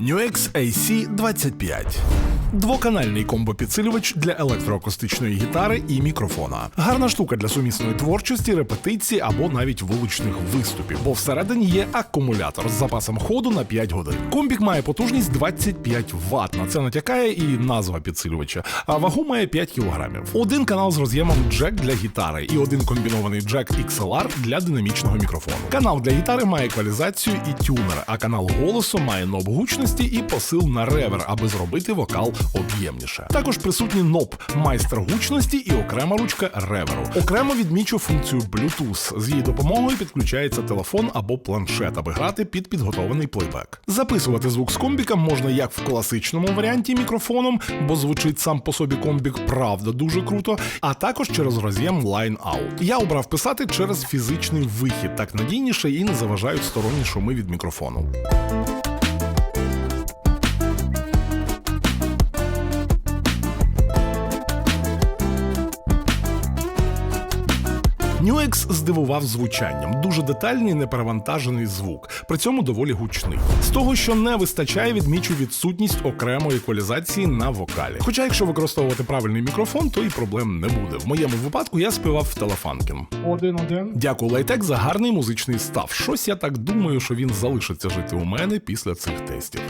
NUX AC 25 Двоканальний комбо-підсилювач для електроакустичної гітари і мікрофона. Гарна штука для сумісної творчості, репетиції або навіть вуличних виступів, бо всередині є акумулятор з запасом ходу на 5 годин. Комбік має потужність 25 Вт. На це натякає і назва підсилювача, а вагу має 5 кг. Один канал з роз'ємом джек для гітари і один комбінований джек XLR для динамічного мікрофону. Канал для гітари має еквалізацію і тюнер, а канал голосу має ноб гучності і посил на ревер, аби зробити вокал об'ємніше. Також присутні ноб майстер гучності і окрема ручка реверу. Окремо відмічу функцію Bluetooth. З її допомогою підключається телефон або планшет, аби грати під підготовлений плейбек. Записувати звук з комбіка можна як в класичному варіанті мікрофоном, бо звучить сам по собі комбік, правда, дуже круто, а також через роз'єм Line Out. Я обрав писати через фізичний вихід, так надійніше і не заважають сторонні шуми від мікрофону. Nuex здивував звучанням, дуже детальний, неперевантажений звук, при цьому доволі гучний. З того, що не вистачає, відмічу відсутність окремої еквалізації на вокалі. Хоча, якщо використовувати правильний мікрофон, то і проблем не буде. В моєму випадку я співав в телефанкін. Один-один. Дякую Лайтек за гарний музичний став. Щось я так думаю, що він залишиться жити у мене після цих тестів.